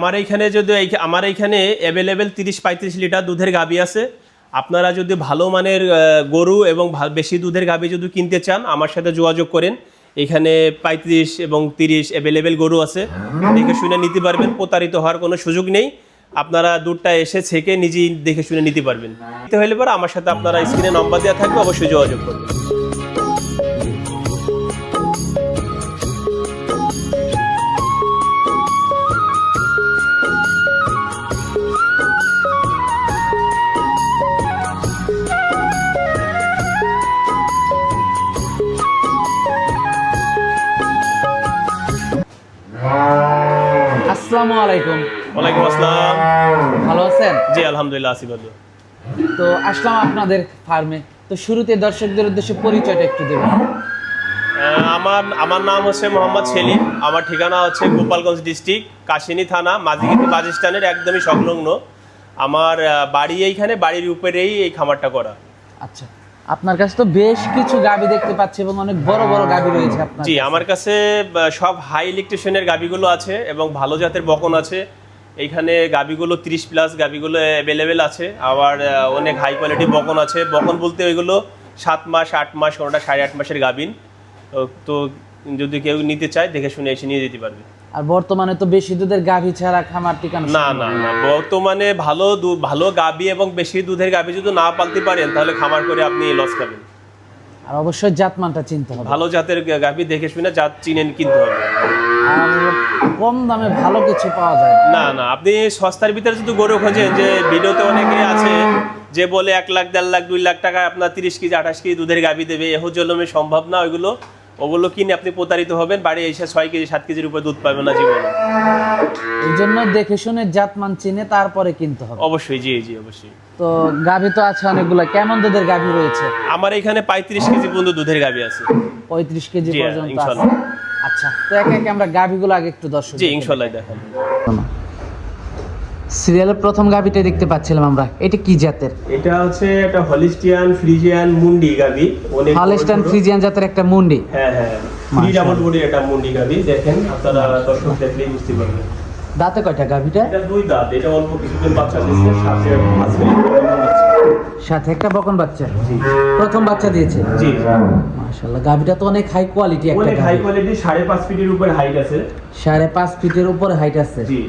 আমার এইখানে যদি আমার এইখানে অ্যাভেলেবেল তিরিশ পঁয়ত্রিশ লিটার দুধের গাবি আছে। আপনারা যদি ভালো মানের গরু এবং বেশি দুধের গাবি যদি কিনতে চান, আমার সাথে যোগাযোগ করেন। এখানে পঁয়ত্রিশ এবং তিরিশ অ্যাভেলেবেল গরু আছে। দেখে শুনে নিতে পারবেন, প্রতারিত হওয়ার কোনো সুযোগ নেই। আপনারা দুধটা এসে ছেঁকে নিজেই দেখে শুনে নিতে পারবেন। নিতে হলে পরে আমার সাথে আপনারা স্ক্রিনে নম্বর দেওয়া থাকবে, অবশ্যই যোগাযোগ করবেন। আসসালামু আলাইকুম। ওয়ালাইকুম আসসালাম। ভালো আছেন? জি আলহামদুলিল্লাহ আসিফ তো আসলাম আপনাদের ফার্মে। তো শুরুতে দর্শকদের উদ্দেশ্যে পরিচয়টা একটু দেবেন। আমার আমার নাম হচ্ছে মোহাম্মদ সেলিম। আমার ঠিকানা হচ্ছে গোপালগঞ্জ ডিস্ট্রিক্ট কাশিনী থানা মাঝিগিরি বাস স্ট্যান্ডের একদমই সংলগ্ন। আমার বাড়ি এইখানে বাড়ির উপরেই এই খামারটা করা। আচ্ছা। আপনার কাছে তো বেশ কিছু গাবি দেখতে পাচ্ছি এবং অনেক বড় বড় গাবি রয়েছে আপনার জি আমার কাছে সব হাই ইলেকট্রিশিয়ানের গাবিগুলো আছে এবং ভালো জাতের বকন আছে। এইখানে গাবিগুলো তিরিশ প্লাস গাবিগুলো অ্যাভেলেবেল আছে। আবার অনেক হাই কোয়ালিটি বকন আছে। বকন বলতে ওইগুলো সাত মাস আট মাস কোনোটা সাড়ে আট মাসের গাবিন। তো যদি কেউ নিতে চায় দেখে শুনে এসে নিয়ে যেতে পারবে। আর বর্তমানে তো বেশি দুধের গাভী ছাড়া খামার টিকানো না না না। বর্তমানে ভালো ভালো গাভী এবং বেশি দুধের গাবি যদি না পালতে পারেন তাহলে খামার করে আপনি লস খাবেন। আর অবশ্যই জাতমানটা চিনতে হবে। ভালো জাতের গা- গাবি দেখে শুনে জাত চিনেন কিনতে হবে। আর কম দামে ভালো কিছু পাওয়া যায় না। না আপনি সস্তার ভিতরে যদি গরু খোঁজেন যে ভিডিওতে অনেকে আছে যে বলে এক লাখ দেড় লাখ দুই লাখ টাকা আপনার তিরিশ কেজি আঠাশ কেজি দুধের গাভী দেবে এহ জলমে সম্ভব না ওইগুলো। ওগুলো কিনে আপনি প্রতারিত হবেন? বাড়ি এসে ছয় কেজি সাত কেজির উপরে দুধ পাবেন না জীবনে। এই জন্য দেখে শুনে জাতমান চিনে তারপরে কিনতে হবে। অবশ্যই জি জি অবশ্যই। তো গাভি তো আছে অনেকগুলো। কেমন দুধের গাভি রয়েছে? আমার এখানে পঁয়ত্রিশ কেজি পর্যন্ত দুধের গাবি আছে। পঁয়ত্রিশ কেজি পর্যন্ত আছে। আচ্ছা তো একে একে আমরা গাভিগুলো আগে একটু দর্শক জি ইনশাল্লাহ দেখান। সিরিয়ালের প্রথম গাভিটা দেখতে পাচ্ছিলাম আমরা। এটা কি জাতের? এটা হচ্ছে একটা হলিস্টিয়ান ফ্রিজিয়ান মুন্ডি বড় ছোট। ফ্রিজিয়ান জাতের একটা মুন্ডি? হ্যাঁ হ্যাঁ। ফ্রি ডাবল বডি এটা মুন্ডি গাবি দেখেন আপনারা দর্শক দেখলেই বুঝতে পারবেন। দাঁতে কয়টা গাভিটা? এটা দুই দাঁত এটা অল্প কিছুদিন বাচ্চা দিচ্ছে সাথে বাচ্চা। সাথে একটা বকন বাচ্চা? জি। প্রথম বাচ্চা দিয়েছে? জি। মাশাআল্লাহ গাভিটা তো অনেক হাই কোয়ালিটি একটা অনেক হাই কোয়ালিটি সাড়ে পাঁচ ফিটের উপর হাইট আছে। সাড়ে পাঁচ ফিটের উপর হাইট আছে। জি।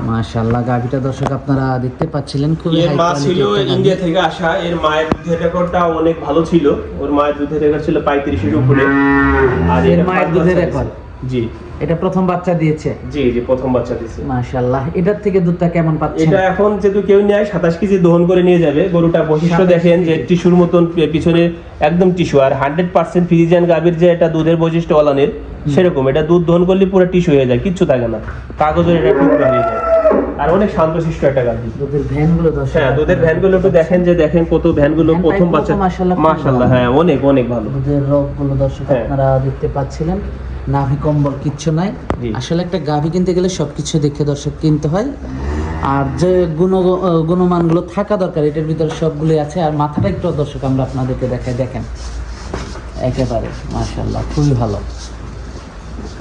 মাশাআল্লাহ গাভিটা দর্শক আপনারা দেখতে পাচ্ছিলেন খুবই এর হাই মা ছিল ইন্ডিয়া থেকে আসা এর মায়ের দুধের রেকর্ডটা অনেক ভালো ছিল। ওর মায়ের দুধের রেকর্ড ছিল পঁয়ত্রিশের উপরে। আর এর মায়ের দুধের? দিছে। জি। এটা প্রথম বাচ্চা দিয়েছে? জি জি প্রথম বাচ্চা দিছে মাশাআল্লাহ এটার থেকে দুধটা কেমন পাচ্ছেন? এটা এখন যেহেতু কেউ নেয় সাতাশ কেজি দহন করে নিয়ে যাবে। গরুটা বৈশিষ্ট্য দেখেন যে। টিস্যুর মতন পিছনে একদম টিস্যু। আর হান্ড্রেড পার্সেন্ট ফ্রিজিয়ান গাভীর যে একটা দুধের বৈশিষ্ট্য অলানের সেরকম এটা দুধ দহন করলে পুরো টিস্যু হয়ে যায় কিচ্ছু থাকে না। কাগজের এটা টুকরো হয়ে যায়। আর অনেক শান্তশিষ্ট একটা গাভী দুধের ভ্যানগুলো হ্যাঁ দুধের ভ্যানগুলো একটু দেখেন যে দেখেন কত ভ্যানগুলো ভ্যান প্রথম বাচ্চা মাশাআল্লাহ মাশাআল্লাহ। হ্যাঁ অনেক অনেক ভালো। দুধের রোগগুলো দর্শক হ্যাঁ। আপনারা দেখতে পাচ্ছিলেন। নাভি কম্বল কিচ্ছু নাই। আসলে একটা গাভি কিনতে গেলে সবকিছু দেখে দর্শক কিনতে হয়। আর যে গুণ গুণমানগুলো থাকা দরকার এটার ভিতরে সবগুলোই আছে। আর মাথাটা একটু দর্শক আমরা আপনাদেরকে দেখাই দেখেন। একেবারে মাশাল্লাহ খুবই ভালো।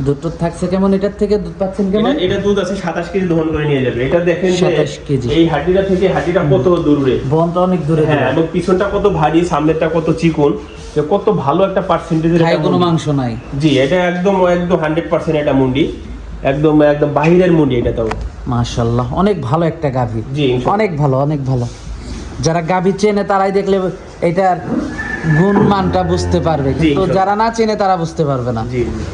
দুধ থাকছে কেমন? এটার থেকে দুধ পাচ্ছেন কেমন? এটা এটা দুধ আছে সাতাশ কেজি দহন করে নিয়ে যাবে। এটা দেখেন যে 27 কেজি। এই হাড্ডিটা থেকে হাড্ডিটা কত দূরে? বনটা অনেক দূরে হ্যাঁ এবং পিছনটা কত ভারী সামনেরটা কত চিকন যে কত ভালো একটা পার্সেন্টেজের খাই কোনো মাংস নাই। জি এটা একদম একদম হান্ড্রেড পার্সেন্ট এটা মুন্ডি একদম একদম বাহিরের মুন্ডি এটা তো। মাশাল্লাহ অনেক ভালো একটা গাভি। জি, অনেক ভালো অনেক ভালো। যারা গাভি চেনে তারাই দেখলে এটার গুণমানটা বুঝতে পারবে। কিন্তু যারা না চেনে তারা বুঝতে পারবে না।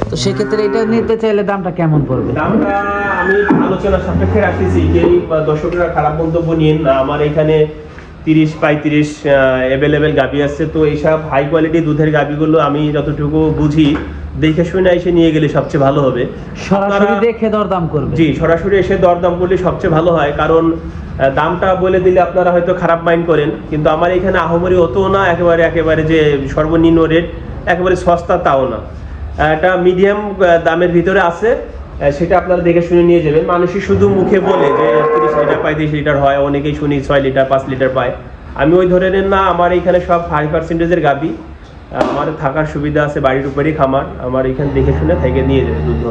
তো সেক্ষেত্রে এটা নিতে চাইলে দামটা কেমন পড়বে? দামটা আমি আলোচনা সাপেক্ষে রাখতেছি। দর্শকরা খারাপ মন্তব্য নিন না। আমার এখানে তিরিশ পঁয়ত্রিশ অ্যাভেলেবেল আছে। তো এইসব হাই কোয়ালিটি দুধের গাভিগুলো আমি যতটুকু বুঝি দেখে শুনে এসে নিয়ে গেলে সবচেয়ে ভালো হবে। সরাসরি দেখে দরদাম করবে। জি সরাসরি এসে দরদাম করলে সবচেয়ে ভালো হয়। কারণ দামটা বলে দিলে আপনারা হয়তো খারাপ মাইন্ড করেন। কিন্তু আমার এখানে আহমরি অতও না একেবারে একেবারে যে সর্বনিম্ন রেট একেবারে সস্তা তাও না। একটা মিডিয়াম দামের ভিতরে আছে। সেটা আপনারা দেখে শুনে নিয়ে যাবেন। মানুষই শুধু মুখে বলে যে তিরিশ লিটার পঁয়ত্রিশ লিটার হয়। অনেকেই শুনি ছয় লিটার পাঁচ লিটার পায়। আমি ওই ধরনের না আমার এখানে সব ফাইভ পার্সেন্টেজের গাবি। আমার থাকার সুবিধা আছে বাড়ির উপরেই খামার। আমার এখানে দেখে শুনে থেকে নিয়ে যাবে দুধ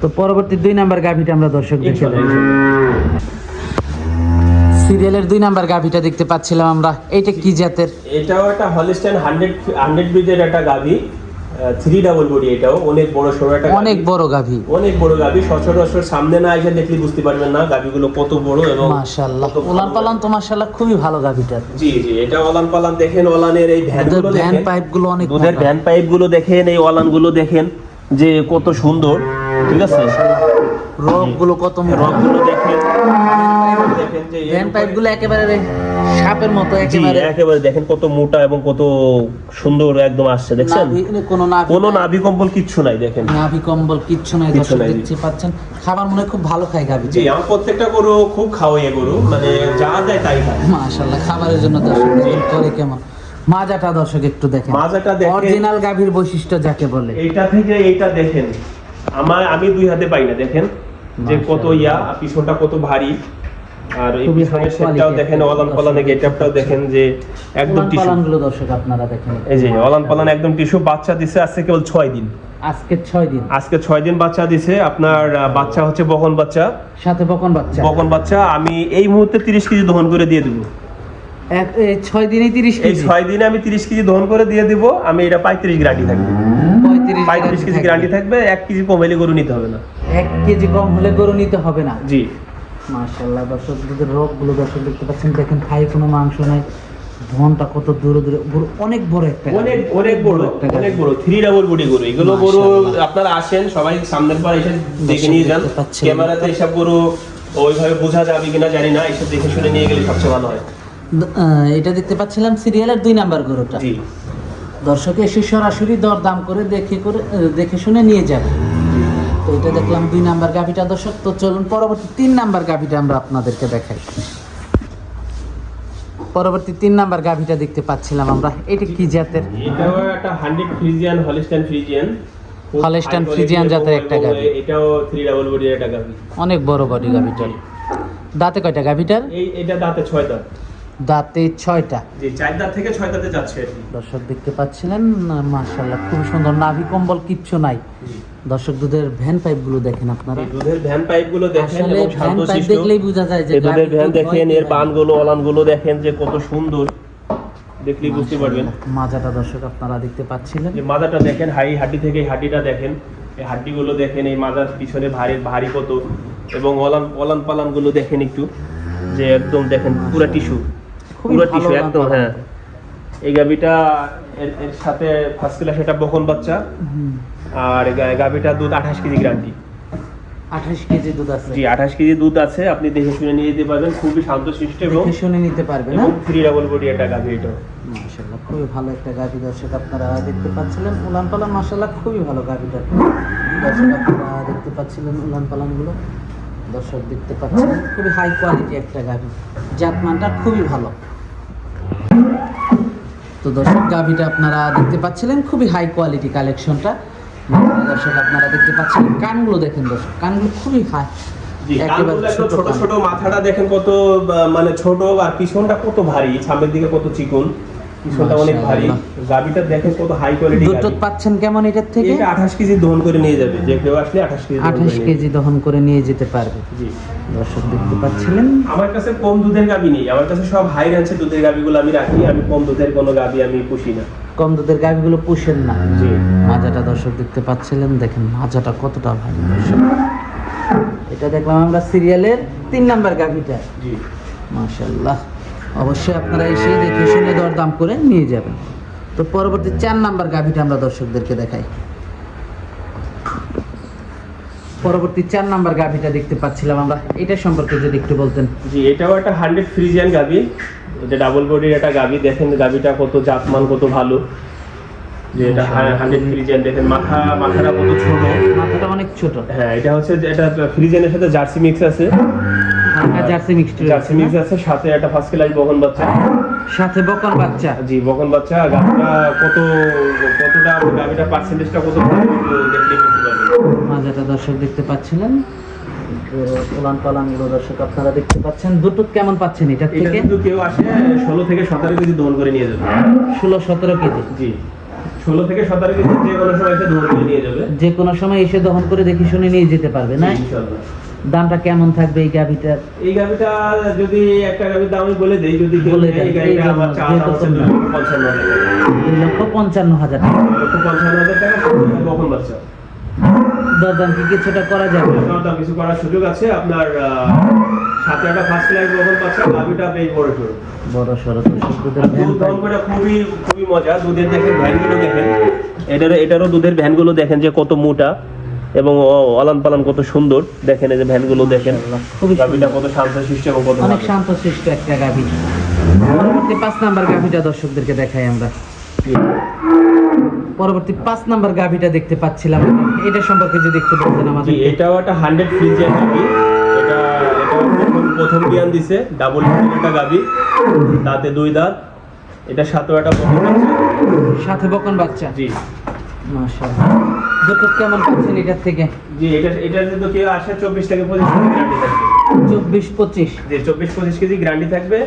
তো পরবর্তী দুই নাম্বার গাভিটা আমরা দর্শক দেখে। সিরিয়ালের দুই নাম্বার গাভিটা দেখতে পাচ্ছিলাম আমরা। এইটা কি জাতের? এটাও একটা হলিস্টাইন হান্ড্রেড হান্ড্রেড ব্রিজের একটা গাভি থ্রি ডাবল বডি এটাও অনেক বড় সড়ো একটা। অনেক বড় গাভি। অনেক বড় গাভি সচরাচর সামনে না এসে দেখলে বুঝতে পারবেন না গাভিগুলো কত বড় এবং মাশাআল্লাহ। ভালো। পালান তো মাশাআল্লাহ খুবই ভালো গাভিটা জি জি এটা ওলান পালান দেখেন ওলানের এই ভ্যান দুধেরগুলো ভ্যান দেখেন। পাইপগুলো অনেক দুধের ভ্যান পাইপগুলো দেখেন এই ওলানগুলো দেখেন যে কত সুন্দর ঠিক আছে? রোগগুলো কত মোটা। রকগুলো দেখেন। দেখেন যে ভ্যান উপরে- একেবারে সাপের মতো একেবারে। একেবারে দেখেন কত মোটা এবং কত সুন্দর একদম আসছে দেখছেন? কোনো নাভি কোনো নাভি কম্বল কিচ্ছু নাই দেখেন। নাভি কম্বল কিচ্ছু নাই দর্শক দেখতে পাচ্ছেন। খাবার মনে খুব ভালো খায় গাভি জি আমার প্রত্যেকটা গরু খুব খাওয়াই গরু মানে যা দেয় তাই খায়। মাশাআল্লাহ খাবারের জন্য দর্শক করে কেমন। মাজাটা দর্শক একটু দেখেন। মাজাটা দেখেন। অরিজিনাল গাভীর বৈশিষ্ট্য যাকে বলে। এইটা থেকে এইটা দেখেন। আমার আমি দুই হাতে পাই না দেখেন। যে কত ইয়া পিছনটা কত ভারী। আর এই খুবই পিছনের সেটটাও দেখেন অলান পালানে গেটআপটাও দেখেন যে একদম টিস্যু পালানগুলো দর্শক আপনারা দেখেন। এই যে অলান পালান একদম টিস্যু বাচ্চা দিছে আজকে কেবল ছয় দিন। আজকে ছয় দিন। আজকে ছয় দিন বাচ্চা দিছে আপনার বাচ্চা হচ্ছে বকন বাচ্চা। সাথে বকন বাচ্চা। বকন বাচ্চা আমি এই মুহূর্তে তিরিশ কেজি দহন করে দিয়ে দেবো। এক এই ছয় দিনে তিরিশ এই কেজি? ছয় দিনে আমি তিরিশ কেজি দহন করে দিয়ে দিব আমি এটা পঁয়ত্রিশ গ্রান্টি থাকবে। পঁয়ত্রিশ পঁয়ত্রিশ কেজি গ্রান্টি থাকবে এক কেজি কমেলে গরু নিতে হবে না। এক কেজি কম হলে গরু নিতে হবে না। জি। মাশাল্লাহ দর্শক দুধের রোগগুলো দর্শক দেখতে পাচ্ছেন দেখেন খাই কোনো মাংস নাই। ধনটা কত দূরে দূরে অনেক বড় একটা অনেক অনেক বড় অনেক বড় থ্রি ডাবল বডি গরু এগুলো গরু আপনারা আসেন সবাই সামনের পর এসে দেখে নিয়ে যান। ক্যামেরাতে এসব গরু ওইভাবে বোঝা যাবে কিনা জানি না এসব দেখে শুনে নিয়ে গেলে সবচেয়ে ভালো হয়। এটা দেখতে পাচ্ছিলাম সিরিয়ালের দুই নাম্বার গরুটা। দর্শক এসে সরাসরি দর দাম করে দেখে করে দেখে শুনে নিয়ে যাবে। তো এটা দেখলাম দুই নাম্বার গাভিটা। দর্শক তো চলুন পরবর্তী তিন নাম্বার গাভিটা আমরা আপনাদেরকে দেখাই। পরবর্তী তিন নাম্বার গাভিটা দেখতে পাচ্ছিলাম আমরা। এটা কি জাতের? এটাও একটা hundred Friesian Holstein Friesian. Friesian এবং- জাতের একটা গাভী। এটাও থ্রি ডাবল বডির একটা গাভি। অনেক বড় বডি গাভিটার। দাঁতে কয়টা গাভিটার? এই এটা দাঁতে ছয় দাঁত দাঁতে ছয়টা। জি চার দাঁত থেকে ছয় দাঁতে যাচ্ছে দর্শক দেখতে পাচ্ছিলেন মাশাল্লাহ খুব সুন্দর। নাভি কম্বল কিচ্ছু নাই। দর্শক দুধের ভ্যান পাইপগুলো দেখেন আপনারা। দুধের ভ্যান পাইপগুলো দেখেন এবং ভ্যান শান্ত পাইপ দেখলেই বোঝা যায় যে দুধের ভ্যান দেখেন এর কি বানগুলো অলানগুলো দেখেন যে কত সুন্দর। দেখলেই বুঝতে পারবেন। মাজাটা দর্শক আপনারা দেখতে পাচ্ছিলেন। যে মাজাটা দেখেন হাই হাড্ডি থেকে হাড্ডিটা দেখেন। এই হাড্ডিগুলো দেখেন এই মাজার পিছনে ভারী ভারী কত। এবং অলান অলান পালানগুলো দেখেন একটু। যে একদম দেখেন পুরো টিস্যু। খুবই পুরো ভালো টিস্যু একদম হ্যাঁ। এই গাবিটা এর সাথে ফার্স্ট ক্লাস এটা বকন বাচ্চা। আর গাবিটা দুধ আঠাশ কেজি গ্রান্টি আঠাশ কেজি দুধ আছে। জি আঠাশ কেজি দুধ আছে আপনি দেখে শুনে নিয়ে যেতে পারবেন খুবই শান্ত শিষ্ট এবং শুনে নিতে পারবে না এবং থ্রি ডাবল বডি একটা গাভি এটা মাশাল্লাহ খুবই ভালো একটা গাভি দর্শক আপনারা দেখতে পাচ্ছিলেন। উলান পালান মাশাল্লাহ খুবই ভালো গাভিটা দর্শক। আপনারা দেখতে পাচ্ছিলেন উলান পালানগুলো দর্শক দেখতে পাচ্ছিলেন খুবই হাই কোয়ালিটি একটা গাভি। জাত মানটা খুবই ভালো। তো দর্শক গাভিটা আপনারা দেখতে পাচ্ছিলেন খুবই হাই কোয়ালিটি কালেকশনটা দর্শক আপনারা দেখতে পাচ্ছিলেন কানগুলো দেখেন দর্শক কানগুলো খুবই হাই ছোট ছোট মাথাটা দেখেন কত মানে ছোট আর পিছনটা কত ভারী সামনের দিকে কত চিকন। পিছনটা অনেক ভারী। গাবিটা দেখেন কত হাই কোয়ালিটি দুধ পাচ্ছেন কেমন এটার থেকে? এটা আঠাশ কেজি দহন করে নিয়ে যাবে। যে কেউ আসলে আঠাশ কেজি দহন আঠাশ করে নিয়ে কেজি দহন করে নিয়ে যেতে পারবে। জি। দর্শক দেখতে পাচ্ছিলেন? আমার কাছে কম দুধের গাবি নেই। আমার কাছে সব হাই রেঞ্জের দুধের গাবিগুলো আমি রাখি। আমি কম দুধের কোনো গাবি আমি পুষি না। কম দুধের গাভিগুলো পুষেন না। জি। মাজাটা দর্শক দেখতে পাচ্ছিলেন। দেখেন মাজাটা কতটা ভালো দর্শক। এটা দেখলাম আমরা সিরিয়ালের তিন নাম্বার গাভিটা। জি। মাশাল্লাহ অবশ্যই আপনারা এসে দেখে শুনে দরদাম করে নিয়ে যাবেন। তো পরবর্তী চার নাম্বার গাভিটা আমরা দর্শকদেরকে দেখাই। পরবর্তী চার নাম্বার গাভিটা দেখতে পাচ্ছিলাম আমরা। এটা সম্পর্কে যদি একটু বলতেন। জি এটাও একটা হান্ড্রেড ফ্রিজিয়ান গাবি এটা ডাবল বডির একটা গাবি দেখেন গাবিটা কত জাতমান কত ভালো। যে এটা হান্ড্রেড ফ্রিজিয়ান দেখেন মাথা মাথাটা কত ছোট। মাথাটা অনেক ছোট। হ্যাঁ এটা হচ্ছে এটা ফ্রিজিয়ানের সাথে জার্সি মিক্স আছে। জার্সি মিক্সড জার্সি মিক্স আছে সাথে একটা ফার্স্ট ক্লাস বকন বাচ্চা। সাথে বকন বাচ্চা? জি বকন বাচ্চা। গাবিটা কত কতটা গাবিটা পার্সেন্টেজটা কত ভালো একটু দেখলে বুঝতে পারবেন মাজাটা দর্শক দেখতে পাচ্ছিলেন। উলান পালানগুলো দর্শক আপনারা দেখতে পাচ্ছেন। কেমন পাচ্ছেন এটা থেকে? কিন্তু কেউ আসে ষোলো থেকে সতেরো কেজি দহন করে নিয়ে যাবে। ষোলো সতেরো কেজি? জি। ষোলো থেকে সতেরো কেজি যে কোনো সময় এসে ধরে করে নিয়ে যাবে। যে কোনো সময় এসে দহন করে দেখে শুনে নিয়ে যেতে পারবে না? ইনশাল্লাহ দামটা কেমন থাকবে এই গাভিটার এই গাভিটা যদি একটা গাভির দাম আমি বলে দেই যদি বলে দেন, দুই লক্ষ পঞ্চান্ন হাজার টাকা। পঞ্চান্ন হাজার টাকা বকন বাচ্চা। দরদাম কি কিছুটা করা যাবে? আপনার দাম কিছু করার সুযোগ আছে। আপনার সাথে একটা ফার্স্ট ক্লাস বকন বাচ্চা গাভিটা বেশ বড় সড়ো বড় সড়ো দুধ দহন খুবই খুবই মজা। দুধের দেখেন ভ্যানগুলো দেখেন। এটার এটারও দুধের ভ্যানগুলো দেখেন যে কত মোটা। এবং অলান পালান কত সুন্দর। দেখেন এই যে ভ্যানগুলো দেখেন। খুবই গাভিটা কত শান্ত শিষ্ট এবং কত অনেক শান্ত শিষ্ট একটা গাভি। পরবর্তী পাঁচ নাম্বার গাভিটা দর্শকদেরকে দেখাই আমরা। পরবর্তী পাঁচ নাম্বার গাভিটা দেখতে পাচ্ছিলাম। এটা সম্পর্কে যদি একটু বলতেন আমাদের। এটাও একটা হান্ড্রেড ফ্রিজিয়ান গাভি। এটা এটা প্রথম প্রথম বিয়ান দিছে। ডাবল একটা গাভি। দাঁতে দুই দাঁত। এটা সাতও একটা বকন বাচ্চা। সাথে বকন বাচ্চা। জি। মাশাআল্লাহ। দুটো কেমন পাচ্ছেন এটার থেকে? জি এটা এটা যদি কেউ আসে চব্বিশ থেকে পঁচিশ কেজি গ্যারান্টি থাকবে। চব্বিশ পঁচিশ। যে চব্বিশ পঁচিশ কেজি গ্যারান্টি থাকবে।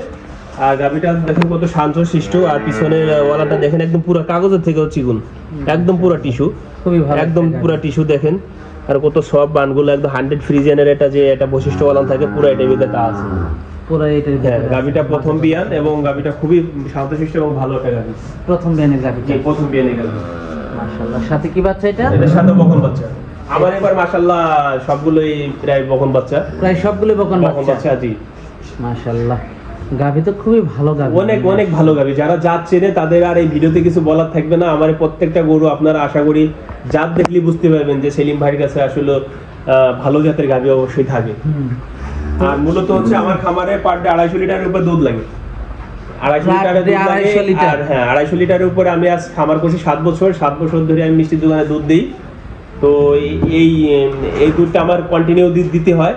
আর গাভিটা দেখেন কত শান্ত শিষ্ট আর পিছনের ওয়ালাটা দেখেন একদম পুরো কাগজের থেকেও চিগুন। একদম পুরো টিস্যু। খুবই ভালো একদম পুরো টিস্যু দেখেন। আর কত সব বানগুলো একদম হান্ড্রেড ফ্রিজেনের এটা যে একটা বৈশিষ্ট্য ওয়ালান থাকে পুরো এটার ভিতরে তা আছে। পুরো এটার হ্যাঁ গাভিটা প্রথম বিয়ান এবং গাভিটা খুবই শান্তশিষ্ট এবং ভালো একটা গাভি প্রথম ব্যানের প্রথম বিয়ানে গেল মাশাআল্লাহ। সাথে কি বাচ্চা এটা? সাথে বকন বাচ্চা। আমার এবার মাশাল্লাহ সবগুলোই প্রায় বকন বাচ্চা। প্রায় সবগুলো বকন বকন বাচ্চা। বাচ্চা জি। মাশাআল্লাহ। গাভি তো খুবই ভালো গাভি। অনেক অনেক ভালো গাভি। যারা জাত চেনে তাদের আর এই ভিডিওতে কিছু বলার থাকবে না। আমার প্রত্যেকটা গরু আপনারা আশা করি জাত দেখলে বুঝতে পারবেন যে সেলিম ভাইয়ের কাছে আসলে ভালো জাতের গাভি অবশ্যই থাকে। আর মূলত হচ্ছে আমার খামারে পার ডে আড়াইশো লিটারের উপর দুধ লাগে। আড়াইশো লিটারের লিটার? হ্যাঁ আড়াইশো লিটারের উপরে আমি আজ খামার করছি সাত বছর। সাত বছর ধরে আমি মিষ্টির দোকানে দুধ দিই। তো এই- এই দুধটা আমার কন্টিনিউ দিতে হয়।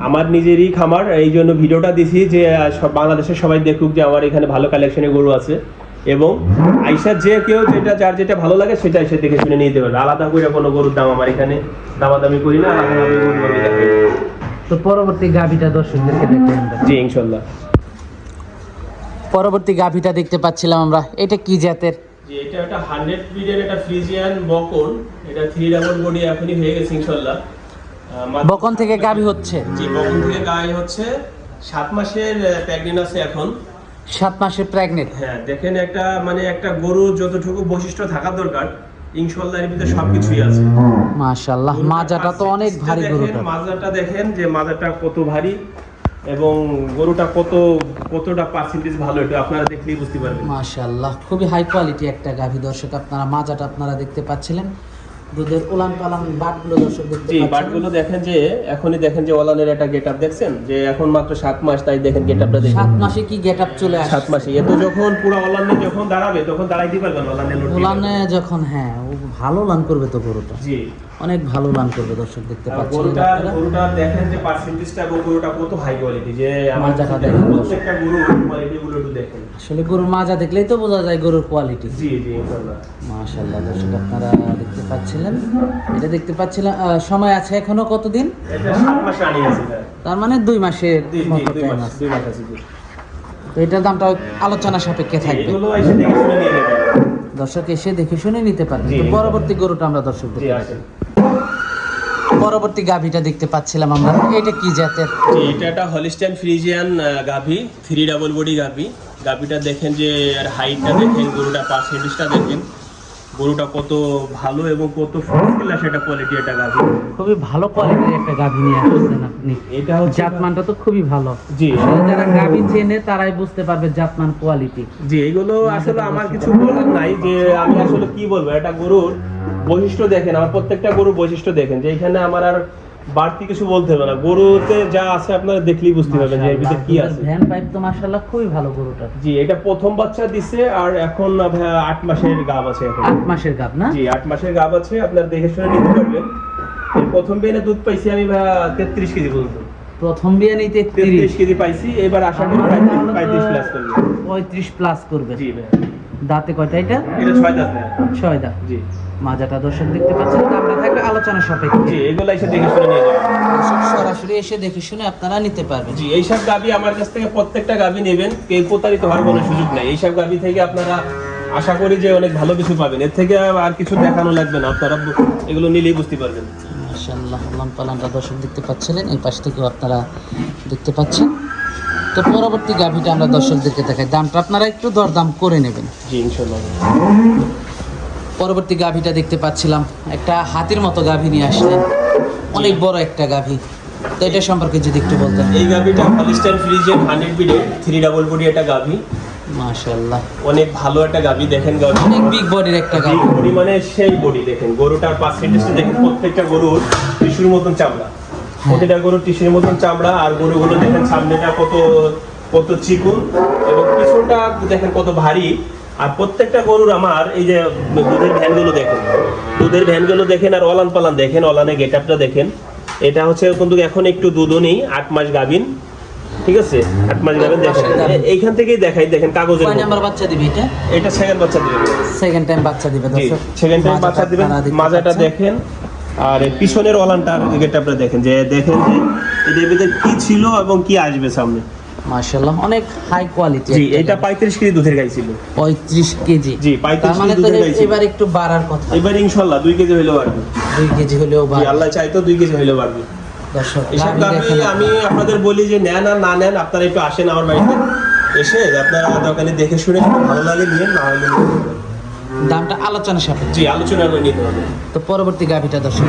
আমার নিজেরই খামার এই জন্য ভিডিওটা দিছি যে সব বাংলাদেশের সবাই দেখুক যে আমার এখানে ভালো কালেকশনের গরু আছে। এবং আইসা যে কেউ যেটা যার যেটা ভালো লাগে সেটা এসে দেখে শুনে নিতে পারবে। আলাদা করে কোনো গরুর দাম আমার এখানে দামাদামি করি না আলাদা। তো পরবর্তী গাভিটা দর্শকদেরকে দেখে আমরা জি ইনশাল্লাহ। পরবর্তী গাভিটা দেখতে পাচ্ছিলাম আমরা। এটা কি জাতের? যে এটা একটা হান্ড্রেড ব্রিডের একটা ফ্রিজিয়ান বকন। এটা থ্রি ডাবল বডি এখনই হয়ে গেছে ইনশাল্লাহ বকন থেকে গাভি হচ্ছে? জি বকন থেকে গায়ে হচ্ছে। সাত মাসের প্রেগনেন্ট আছে এখন। সাত মাসের প্রেগনেন্ট হ্যাঁ দেখেন একটা মানে একটা গরু যতটুকু বৈশিষ্ট্য থাকা দরকার ইনশাল্লাহ এর ভিতরে সবকিছুই আছে। মাশাআল্লাহ মাজাটা তো অনেক ভারী দেখেন, গরুটা। মাজাটা দেখেন যে মাজাটা কত ভারী। এবং গরুটা কত কতটা পার্সেন্টেজ ভালো এটা আপনারা দেখলেই বুঝতে পারবেন। মাশাআল্লাহ খুবই হাই কোয়ালিটি একটা গাভী দর্শক আপনারা মাজাটা আপনারা দেখতে পাচ্ছিলেন। দুধের উলান পালান বাটগুলো দর্শক দেখতে জি বাটগুলো দেখেন যে এখনই দেখেন যে ওলানের একটা গেট দেখছেন? যে এখন মাত্র সাত মাস তাই দেখেন গেট আপটা দেখেন। সাত মাসে কি গেট আপ চলে আসে সাত মাসে এত যখন পুরো অলানে যখন দাঁড়াবে তখন দাঁড়াইতে পারবেন অলানে লোড উলানে যখন হ্যাঁ ভালো লান করবে তো গরুটা। জি। অনেক ভালো লান করবে দর্শক দেখতে পাচ্ছেন। গরুটা গরুটা দেখেন যে পার্সেন্টেজটা এবং গরুটা কত হাই কোয়ালিটি যে দেখেন। প্রত্যেকটা গরু কোয়ালিটি গুলো একটু দেখেন। আসলে গরুর মাজা দেখলেই তো বোঝা যায় গরুর কোয়ালিটি জি জি ইনশাআল্লাহ। মাশাআল্লাহ দর্শক আপনারা দেখতে পাচ্ছিলেন। এটা দেখতে পাচ্ছিলাম সময় আছে এখনও কতদিন? এটা সাত মাস রানি আছে তার মানে দুই মাসের মাস মাস আছে তো এটার দামটা আলোচনা সাপেক্ষে থাকবে। এগুলো এসে দেখে শুনে নিয়ে নেবেন। দর্শক এসে দেখে শুনে নিতে পারবে। পরবর্তী গরুটা আমরা দর্শক পরবর্তী গাভিটা দেখতে পাচ্ছিলাম আমরা। এটা কি জাতের? এটা একটা হলিস্টাইন ফ্রিজিয়ান গাভি থ্রি ডাবল বডি গাভি। গাভিটা দেখেন যে আর হাইটটা দেখেন গরুটা পাঁচ পার্সেন্টেজটা দেখেন। গরুটা কত ভালো এবং কত ফুলফিলা সেটা কোয়ালিটি একটা গাভী। খুবই ভালো কোয়ালিটির একটা গাভী নিয়ে আসছেন আপনি। এটা হচ্ছে জাতমানটা তো খুবই ভালো। জি। যারা গাভী চেনে তারাই বুঝতে পারবে জাতমান কোয়ালিটি জি এগুলো আসলে আমার কিছু বলার নাই যে আমি আসলে কি বলব? এটা গরুর বৈশিষ্ট্য দেখেন আমার প্রত্যেকটা গরুর বৈশিষ্ট্য দেখেন যে এখানে আমার আর বাড়তি কিছু বলতে হবে না। গরুতে যা আছে আপনারা দেখলেই বুঝতে পারবেন যে এর ভিতরে কি আছে। ভ্যান পাইপ তো মাশাআল্লাহ খুবই ভালো গরুটা জি এটা প্রথম বাচ্চা দিছে আর এখন ভাইয়া আট মাসের গাব আছে এখন। আট মাসের গাভ না? জি আট মাসের গাব আছে আপনার দেখে শুনে নিতে পারবেন। এই প্রথম বেনে দুধ পাইছি আমি ভাইয়া তেত্রিশ কেজি পর্যন্ত। প্রথম বিয়ে নিতে তেত্রিশ তিরিশ কেজি পাইছি এবার আশা করি পঁয়ত্রিশ প্লাস করবে। পঁয়ত্রিশ প্লাস করবে। জি ভাইয়া দাঁতে কয়টা এটা? এটা ছয় দাঁত ভাইয়া ছয় দাঁত। জি। মাজাটা দর্শক দেখতে পাচ্ছেন দামটা থাকবে আলোচনা সাপেক্ষে। জি এগুলো এসে দেখে শুনে নিয়ে যাবেন। দর্শক সরাসরি এসে দেখে শুনে আপনারা নিতে পারবেন। জি এইসব গাবি আমার কাছ থেকে প্রত্যেকটা গাবি নেবেন কেউ প্রতারিত হওয়ার কোনো সুযোগ নাই। এইসব গাবি থেকে আপনারা আশা করি যে অনেক ভালো কিছু পাবেন। এর থেকে আর কিছু দেখানো লাগবে না। আপনারা এগুলো নিলেই বুঝতে পারবেন। মাশাআল্লাহ লাম পালানটা দর্শক দেখতে পাচ্ছিলেন। এই পাশ থেকেও আপনারা দেখতে পাচ্ছেন। তো পরবর্তী গাভিটা আমরা দর্শকদেরকে দেখাই। দামটা আপনারা একটু দরদাম করে নেবেন। জি ইনশাল্লাহ পরবর্তী গাভীটা দেখতে পাচ্ছিলাম। একটা হাতির মতো গাভী নিয়ে আসলেন। অনেক বড় একটা গাভী। তো এটা সম্পর্কে যদি একটু বলতেন। এই গাভিটা হলিস্টাইন ফ্রিজেন হান্ড্রেড বিডে থ্রি ডাবল বডি একটা গাভি। মাশাআল্লাহ। অনেক ভালো একটা গাভি দেখেন গাভি। অনেক বিগ বডির একটা গাভি। পরিমাণে সেই বডি দেখেন। গরুটার পার্সেন্টেজটা দেখেন। প্রত্যেকটা গরুর টিস্যুর মতন চামড়া। প্রতিটা গরুর টিস্যুর মতন চামড়া আর গরুগুলো দেখেন সামনেটা কত কত চিকুন এবং পিছনটা দেখেন কত ভারী। আর প্রত্যেকটা গরুর আমার এই যে দুধের ভ্যানগুলো দেখেন। দুধের ভ্যানগুলো দেখেন আর অলান পালান দেখেন অলানে গেট আপটা দেখেন। এটা হচ্ছে কিন্তু এখন একটু দুধও নেই আট মাস গাভিন। ঠিক আছে? আট মাস গাভিন দেখেন এইখান থেকেই দেখাই দেখেন কাগজের কয় নাম্বার বাচ্চা দিবে এটা? এটা সেকেন্ড বাচ্চা দিবে। সেকেন্ড টাইম বাচ্চা দিবে দর্শক। সেকেন্ড টাইম বাচ্চা দিবেন। মাজাটা দেখেন। আর পিছনের দিকেটা আপনারা দেখেন যে দেখেন যে এদের ভিতরে কি ছিল এবং কি আসবে সামনে। মাশাআল্লাহ অনেক হাই কোয়ালিটি জি এটা পঁয়ত্রিশ কেজি দুধের গাই ছিল। 35 কেজি? জি, 35 তার মানে দুধের গাই। এবার একটু বাড়ার কথা। এবার ইনশাল্লাহ দুই কেজি হইলেও বাড়বে। দুই কেজি হলেও বাড়বে। আল্লাহ চাইতো দুই কেজি হইলেও বাড়বে। এসব আমি আপনাদের বলি যে নেন আর না নেন আপনারা একটু আসেন আমার বাড়িতে। এসে আপনারা দোকানে দেখে শুনে ভালো লাগে নিয়ে না হলে। দামটা আলোচনা সাপেক্ষে। জি আলোচনা করে নিতে হবে। তো পরবর্তী গাভিটা দর্শক।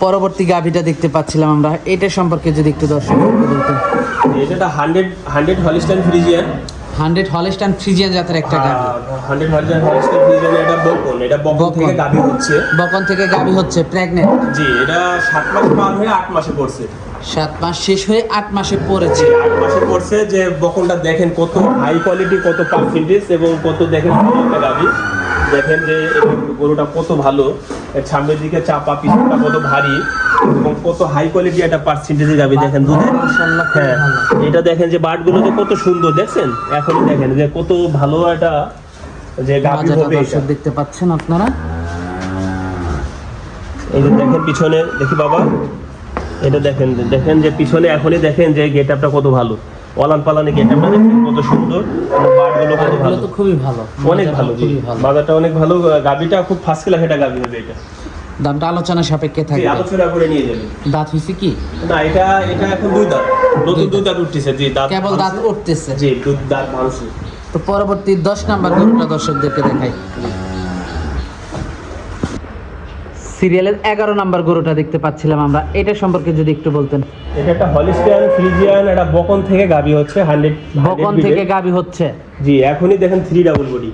পরবর্তী গাভিটা দেখতে পাচ্ছিলাম আমরা। এটা সম্পর্কে যদি একটু দর্শক বলতেন। এটা hundred hundred Holstein Friesian hundred Holstein Friesian জাতের একটা গাভি। হান্ড্রেড হান্ড্রেড হলিস্টাইন ফ্রিজিয়ান এটা বকন। এটা বকন। থেকে গাভি হচ্ছে। বকন থেকে গাভি হচ্ছে প্রেগনেন্ট জি এটা সাত মাস পার হয়ে আট মাসে পড়ছে। সাত মাস শেষ হয়ে আট মাসে পড়েছে। আট মাসে পড়ছে যে বকনটা দেখেন কত হাই কোয়ালিটি কত পার্সেন্টেজ এবং কত দেখেন গাভি। দেখেন যে গরুটা কত ভালো সামনের দিকে চাপা পিছনটা কত ভারী এবং কত হাই কোয়ালিটি একটা পার্সেন্টেজের গাভি দেখেন দুধে হ্যাঁ এটা দেখেন যে বাটগুলো যে কত সুন্দর দেখছেন? এখন দেখেন যে কত ভালো একটা যে গাভি হবে দেখতে পাচ্ছেন আপনারা। এই যে দেখেন পিছনে দেখি বাবা। এটা দেখেন দেখেন যে পিছনে এখনই দেখেন যে গেট আপটা কত ভালো। ওলান পালানে গেট আপটা দেখেন কত সুন্দর বাটগুলো কত ভালো। তো খুবই ভালো। অনেক ভালো বাজারটা অনেক ভালো। গাবিটা খুব ফার্স্ট ক্লাস একটা গাবি হবে এটা। দামটা আলোচনা সাপেক্ষে জি, থাকবে। আলোচনা করে নিয়ে যাবেন দাঁত হয়েছে কি? না এটা এটা এখন দুই দাঁত। নতুন দুই দাঁত। উঠতেছে জি দাঁত কেবল দাঁত উঠতেছে। জি দুধ দাঁত ভাঙছে। তো পরবর্তী দশ নাম্বার গরুটা দর্শকদেরকে দেখাই। সিরিয়ালের এগারো নাম্বার গরুটা দেখতে পাচ্ছিলাম আমরা। এটা সম্পর্কে যদি একটু বলতেন। এটা একটা হলিস্টিয়ান ফ্রিজিয়ান একটা বকন থেকে গাবি হচ্ছে হান্ড্রেড বকন থেকে গাবি হচ্ছে। জি এখনই দেখেন থ্রি ডাবল বডি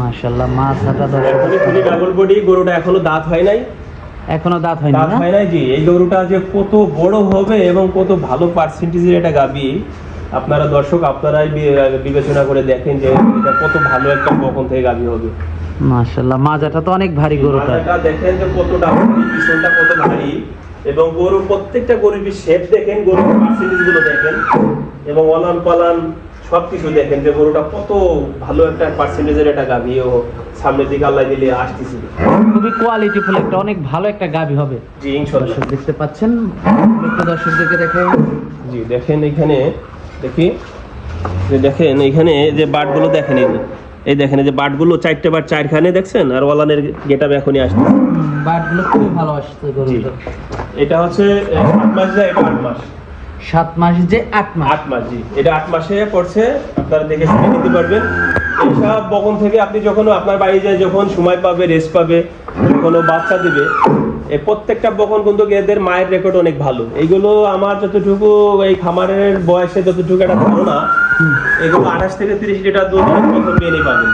মাশাল্লাহ মাথাটা দর্শক এখনই থ্রি ডাবল বডি গরুটা এখনও দাঁত হয় নাই। এখনও দাঁত হয়নি দাঁত হয় নাই জি এই গরুটা যে কত বড় হবে এবং কত ভালো পার্সেন্টেজের একটা গাবি আপনারা দর্শক আপনারাই বিবেচনা করে দেখেন যে এটা কত ভালো একটা বকন থেকে গাবি হবে। মাশাল্লাহ মাজাটা তো অনেক ভারী গরুটা মাথাটা দেখেন যে কতটা ভারী পিছনটা কত ভারী। এবং গরুর প্রত্যেকটা গরুর শেপ দেখেন গরুর পার্সেন্টেজগুলো দেখেন। এবং অলান পালান সবকিছু দেখেন যে গরুটা কত ভালো একটা পার্সেন্টেজের একটা গাভি ও সামনের দিকে আল্লাহ দিলে আসতেছিল খুবই কোয়ালিটিফুল একটা অনেক ভালো একটা গাবি হবে। জি ইনশাল্লাহ দর্শক দেখতে পাচ্ছেন দর্শকদেরকে দেখেন। জি দেখেন এখানে দেখি। যে দেখেন এখানে যে বাটগুলো দেখেন এই এই দেখেন যে বাটগুলো চারটে বাট চারখানে দেখছেন? আর ওলানের গেট আপ এখনই আসছে। বাটগুলো খুবই ভালো আসছে এটা হচ্ছে সাত মাস যায় এটা আট মাস। সাত মাস যে আট মাস। আট মাস জি। এটা আট মাসে পড়ছে আপনারা দেখে শুনে নিতে পারবেন। এইসব বকন থেকে আপনি যখন আপনার বাড়ি যায় যখন সময় পাবে রেস্ট পাবে ও বাচ্চা দেবে এই প্রত্যেকটা বকন কিন্তু এদের মায়ের রেকর্ড অনেক ভালো। এইগুলো আমার যতটুকু এই খামারের বয়সে যতটুকু একটা ধারণা এগুলো আঠাশ থেকে তিরিশ লিটার দুধ প্রথম মেনে পাবেন।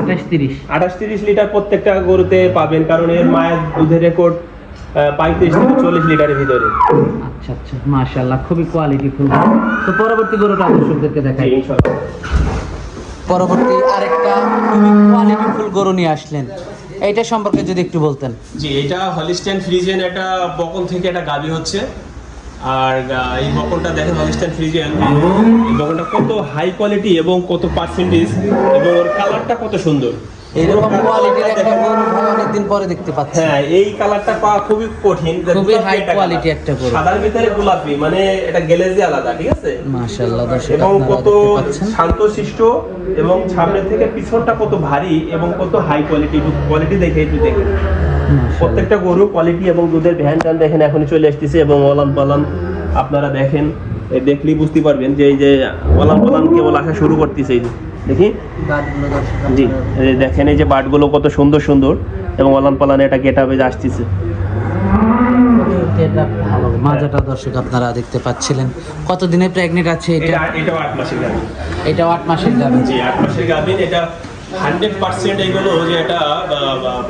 আঠাশ তিরিশ। আঠাশ তিরিশ লিটার প্রত্যেকটা গরুতে পাবেন কারণ এর মায়ের দুধের রেকর্ড পঁয়ত্রিশ থেকে চল্লিশ লিটারের ভিতরে। আচ্ছা আচ্ছা মাশাল্লাহ খুবই কোয়ালিটিফুল তো পরবর্তী গরুটা দর্শকদেরকে দেখাই। পরবর্তী আরেকটা খুবই কোয়ালিটিফুল গরু নিয়ে আসলেন। এইটা সম্পর্কে যদি একটু বলতেন। জি এটা হলিস্টেন ফ্রিজিয়ান একটা বকল থেকে একটা গাবি হচ্ছে। আর এই বকলটা দেখেন হলিস্টাইন ফ্রিজিয়ান এই বকনটা কত হাই কোয়ালিটি এবং কত পার্সেন্টেজ এবং ওর কালারটা কত সুন্দর। এরকম কোয়ালিটির একটা গরু অনেকদিন পরে দেখতে পাচ্ছি হ্যাঁ এই কালারটা পাওয়া খুবই কঠিন খুবই গোলাপি high একটা quality colour। একটা গরু। সাদার ভিতরে গোলাপি মানে এটা গেলেজি আলাদা ঠিক আছে মাশাআল্লাহ দর্শক এবং কত শান্তশিষ্ট এবং সামনে থেকে পিছনটা কত ভারী এবং কত হাই কোয়ালিটি কোয়ালিটি দেখে একটু দেখেন প্রত্যেকটা গরু কোয়ালিটি এবং দুধের ভ্যান ট্যান দেখেন এখনই চলে আসতেছে এবং ওলান পালান আপনারা দেখেন দেখলেই বুঝতে পারবেন যে এই যে ওলান পালান কেবল আসা শুরু করতেছে এই। দেখি। জি দেখেন এই যে বাটগুলো কত সুন্দর সুন্দর এবং ওলান পালান এটা গেট আপে আসতেছে। এটা মাজাটা দর্শক আপনারা দেখতে পাচ্ছিলেন। কতদিনে প্রেগনেন্ট আছে এটা? এটা এটাও আট মাসের গাভী। এটাও আট মাসের যাবে জি আট মাসের গাভীন এটা হান্ড্রেড পার্সেন্ট এগুলো যে এটা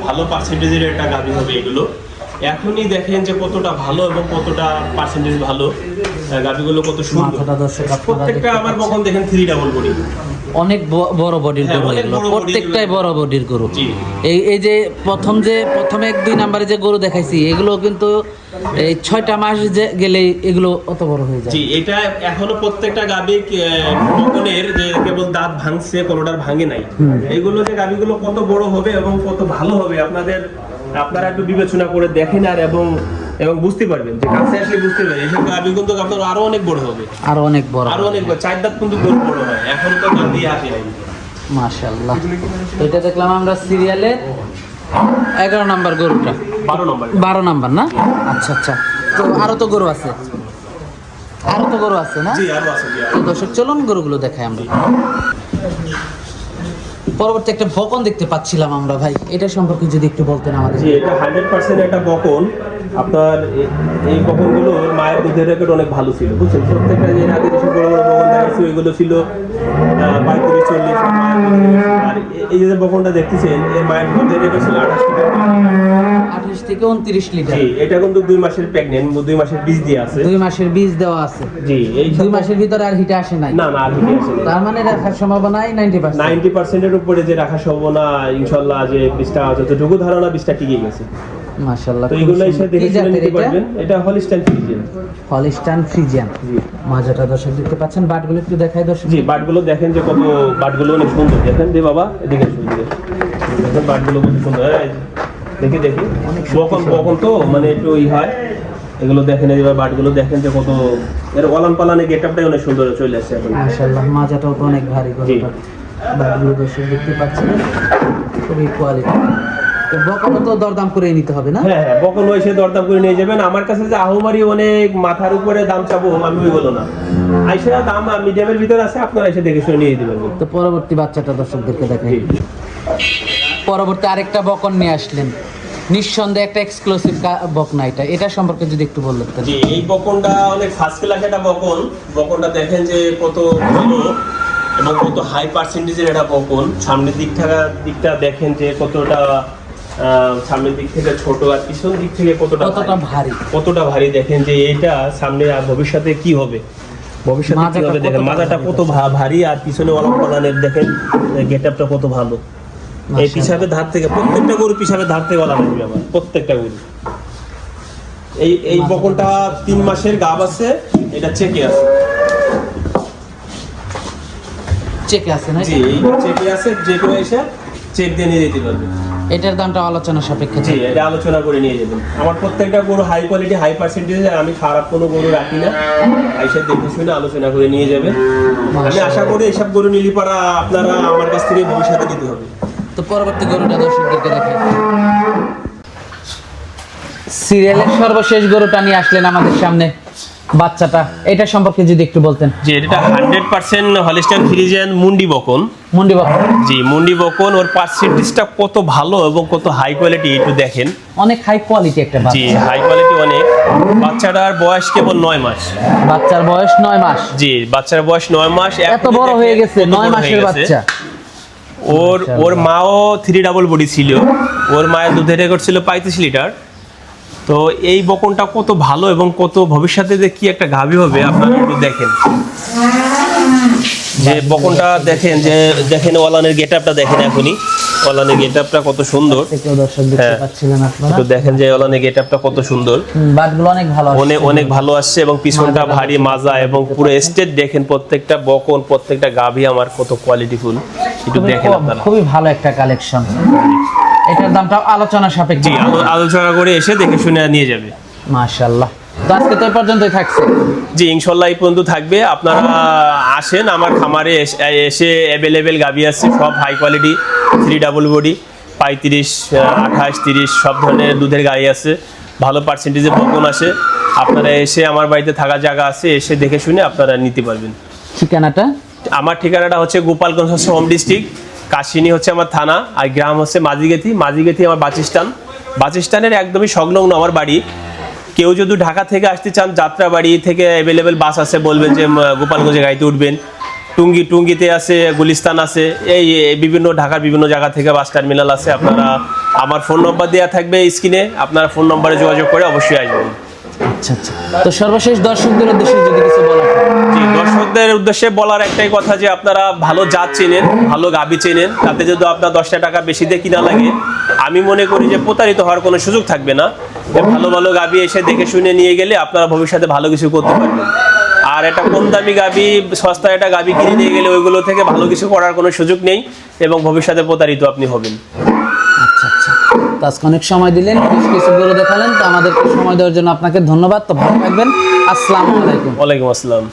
ভালো পার্সেন্টেজের একটা গাভী হবে এগুলো। এখনই দেখেন যে কতটা ভালো এবং কতটা পার্সেন্টেজ ভালো গাভীগুলো কত সুন্দর। মাথাটা দর্শক আপনারা প্রত্যেকটা আমার কখন দেখেন থ্রি ডাবল বডি অনেক বড় বডির হ্যাঁ, গরু এগুলো। প্রত্যেকটাই বড় বডির গরু। এই এই যে প্রথম যে প্রথমে এক দুই নাম্বারে যে গরু দেখাইছি এগুলো কিন্তু এই ছয়টা মাস যে গেলে এগুলো অত বড় হয়ে যায়। জি এটা এখনও প্রত্যেকটা গাভী বকনের যে কেবল দাঁত ভাঙছে কোনোটার ভাঙে নাই। এগুলো যে গাভীগুলো কত বড় হবে এবং কত ভালো হবে আপনাদের আপনারা একটু বিবেচনা করে দেখেন আর এবং এবং বুঝতে পারবেন যে কাছে আসলে বুঝতে পারবেন। এইসব গাভী কিন্তু আপনার আরও অনেক বড় হবে। আরও অনেক বড় আরও অনেক বড় চার দাঁত কিন্তু গরু বড় হয়। এখন তো দাঁত দিয়ে আসে নাই। মাশাআল্লাহ। এটা দেখলাম আমরা সিরিয়ালে এগারো নাম্বার গরুটা। বারো নম্বর। বারো নাম্বার না? আচ্ছা আচ্ছা। তো আরও তো গরু আছে। আরও তো গরু আছে না? জি আরও আছে তো দর্শক চলুন গরুগুলো দেখাই আমরা। পরবর্তী একটা বকন দেখতে পাচ্ছিলাম আমরা ভাই। এটা সম্পর্কে যদি একটু বলতেন আমাদের। জি এটা হান্ড্রেড পার্সেন্ট একটা বকন। আপনার এই বকনগুলো মায়ের দুধের রেকর্ড অনেক ভালো ছিল বুঝছেন? প্রত্যেকটা যে আগে যেসব বড় বড় বকন দেখাচ্ছি ওইগুলো ছিল পঁয়ত্রিশ চল্লিশ আর এই যে বকনটা দেখতেছেন এর মায়ের দুধের রেকর্ড ছিল আঠাশ আঠাশ থেকে উনত্রিশ লিটার। জি এটা কিন্তু দুই মাসের প্রেগনেন্ট দুই মাসের বীজ দিয়ে আছে। দুই মাসের বীজ দেওয়া আছে। জি এই দুই মাসের ভিতরে আর হিটে আসে নাই। না না আর হিটে আসে তার মানে রাখার সম্ভাবনাই নাইনটি পার্সেন্ট নাইনটি পার্সেন্টের উপরে যে রাখা সম্ভাবনা ইনশাল্লাহ যে বীজটা যতটুকু ধারণা বীজটা টিকে গেছে। মাশাআল্লাহ তো এগুলো এসে দেখে শুনে নিতে পারবেন। এটা হলিস্টাইন ফ্রিজিয়ান হলিস্টান ফ্রিজিয়ান মাজাটা দর্শক দেখতে পাচ্ছেন বাটগুলো একটু দেখাই দর্শক। জি বাটগুলো দেখেন যে কত বাটগুলো অনেক সুন্দর। দেখেন দে বাবা এদিকে আসুন দেখেন বাটগুলো কত সুন্দর। দেখি দেখি। বকন বকন তো মানে একটু ই হয়। এগুলো দেখেন এই বাটগুলো দেখেন যে কত এর ওলান পালানে গেট আপটাই অনেক সুন্দর চলে আসছে এখন। মাশাআল্লাহ মাজাটাও তো অনেক ভারী গরুটা বাটগুলো দর্শক দেখতে পাচ্ছেন খুবই কোয়ালিটি তো বকনও তো দরদাম করে নিতে হবে না? হ্যাঁ হ্যাঁ বকন এসে দরদাম করে নিয়ে যাবেন। আমার কাছে যে আহমারি অনেক মাথার উপরে দাম চাবো আমি ওইগুলো না। আইসা দাম মিডিয়ামের ভিতরে আছে আপনারা এসে দেখে শুনে নিয়ে দিবেন তো পরবর্তী বাচ্চাটা দর্শকদেরকে দেখাই। পরবর্তী আরেকটা বকন নিয়ে আসলেন। নিঃসন্দেহে একটা এক্সক্লুসিভ বকনা এটা। এটা সম্পর্কে যদি একটু বলতেন জি এই বকনটা অনেক ফার্স্ট ক্লাস একটা বকন। বকনটা দেখেন যে কত ভালো এবং কত হাই পার্সেন্টেজের একটা বকন। সামনের দিক থাকা দিকটা দেখেন যে কতটা সামনের দিক থেকে ছোট আর পিছন দিক থেকে কতটা কতটা ভারী। কতটা ভারী? দেখেন যে এটা সামনে আর ভবিষ্যতে কি হবে? ভবিষ্যতে কি হবে? দেখেন ভারী? কত ভারী আর পিছনে পলানের দেখেন গেট আপটা কত ভালো। এই। পিছাবে ধার থেকে প্রত্যেকটা গরু পিছাবে ধার থেকে বলা লাগবে আমার প্রত্যেকটা গরু। এই এই বকনটা তিন মাসের গাব আছে এটা চেকে আছে। চেকে আছে না জি চেকে আছে যে কেউ এসে চেক দিয়ে নিয়ে যেতে পারবে। এটার দামটা আলোচনা সাপেক্ষে জি এটা আলোচনা করে নিয়ে যাবেন। আমার প্রত্যেকটা গরু হাই কোয়ালিটি হাই পার্সেন্টেজ আমি খারাপ কোনো গরু রাখি না। আইসা দেখে শুনে আলোচনা করে নিয়ে যাবেন। আমি আশা করি এসব গরু নীলিপাড়া আপনারা আমার কাছ থেকে ভবিষ্যতে নিতে হবে। তো পরবর্তী গরুটা দর্শকদেরকে দেখাই। সিরিয়ালের সর্বশেষ গরুটা নিয়ে আসলেন আমাদের সামনে। বাচ্চাটা এটা সম্পর্কে যদি একটু বলতেন। যে এটা হান্ড্রেড পার্সেন্ট হলিস্টান ফ্রিজিয়ান মুন্ডি বকন। মুন্ডি বাবা জি মুন্ডি বকন ওর পার্সেন্টেজটা কত ভালো এবং কত হাই কোয়ালিটি একটু দেখেন। অনেক হাই কোয়ালিটি একটা জি হাই কোয়ালিটি অনেক। বাচ্চাটার বয়স কেবল নয় মাস। বাচ্চার বয়স নয় মাস। জি বাচ্চার বয়স নয় মাস এত বড় হয়ে গেছে কত নয় মাসের গেছে। বাচ্চা। ওর ওর মাও থ্রি ডাবল বডি ছিল। ওর মায়ের দুধের রেকর্ড ছিল পঁয়ত্রিশ লিটার। তো এই বকনটা কত ভালো এবং কত ভবিষ্যতে যে কি একটা গাভী হবে আপনারা একটু দেখেন। যে বকনটা দেখেন যে দেখেন ওয়ালানের গেট আপটা দেখেন এখনই। ওয়ালানের গেট আপটা কত সুন্দর। দেখতে হ্যাঁ। দেখেন যে ওয়ালানের গেট আপটা কত সুন্দর। অনেক ভালো আসছে। অনেক অনেক ভালো আসছে এবং পিছনটা ভারী মাজা এবং পুরো স্টেট দেখেন প্রত্যেকটা বকন প্রত্যেকটা গাভী আমার কত কোয়ালিটিফুল একটু দেখেন আপনারা। খুবই ভালো একটা কালেকশন এটার দামটা আলোচনা সাপেক্ষে। আলোচনা করে এসে দেখে শুনে নিয়ে যাবে। মাশাআল্লাহ। তো আজকে তো পর্যন্তই থাকছে। জি ইনশাল্লাহ এই পর্যন্ত থাকবে। আপনারা আসেন আমার খামারে এস- অ্যাভেলেবেল গাভি আছে সব high quality three double body পঁয়ত্রিশ আঠাশ তিরিশ সব ধরনের দুধের গাড়ি আছে। ভালো পার্সেন্টেজে বকন আসে। আপনারা এসে আমার বাড়িতে থাকার জায়গা আছে এসে দেখে শুনে আপনারা নিতে পারবেন। ঠিকানাটা? আমার ঠিকানাটা হচ্ছে গোপালগঞ্জ হোম ডিস্ট্রিক্ট কাশিনী হচ্ছে আমার থানা, আর গ্রাম হচ্ছে মাঝিগেথি মাঝিগেথি আমার বাসস্টান বাসস্টানের একদমই সংলগ্ন আমার বাড়ি। কেউ যদি ঢাকা থেকে আসতে চান, যাত্রাবাড়ি থেকে অ্যাভেলেবেল বাস আছে, বলবেন যে গোপালগঞ্জে গাড়িতে উঠবেন। টুঙ্গি, টুঙ্গিতে আছে, গুলিস্তান আছে। এই বিভিন্ন ঢাকার বিভিন্ন জায়গা থেকে বাস টার্মিনাল আছে। আপনারা আমার ফোন নম্বর দেওয়া থাকবে স্ক্রিনে আপনারা ফোন নম্বরে যোগাযোগ করে অবশ্যই আসবেন। আচ্ছা আচ্ছা। তো সর্বশেষ দর্শকদের উদ্দেশ্যে যদি কিছু। জি দর্শকদের উদ্দেশ্যে বলার একটাই কথা যে আপনারা ভালো জাত চেনেন ভালো গাবি চেনেন তাতে যদি আপনার দশটা টাকা বেশি দিয়ে কিনা লাগে আমি মনে করি যে প্রতারিত হওয়ার কোনো সুযোগ থাকবে না। ভালো ভালো গাবি এসে দেখে শুনে নিয়ে গেলে আপনারা ভবিষ্যতে ভালো কিছু করতে পারবেন। আর একটা কম দামি গাবি সস্তা একটা গাবি কিনে নিয়ে গেলে ওইগুলো থেকে ভালো কিছু করার কোনো সুযোগ নেই এবং ভবিষ্যতে প্রতারিত আপনি হবেন। আচ্ছা আচ্ছা। আজকে অনেক সময় দিলেন বেশ কিছু গরু দেখালেন তো আমাদেরকে সময় দেওয়ার জন্য আপনাকে ধন্যবাদ। তো ভালো থাকবেন। আসসালামু আলাইকুম। ওয়ালাইকুম আসসালাম।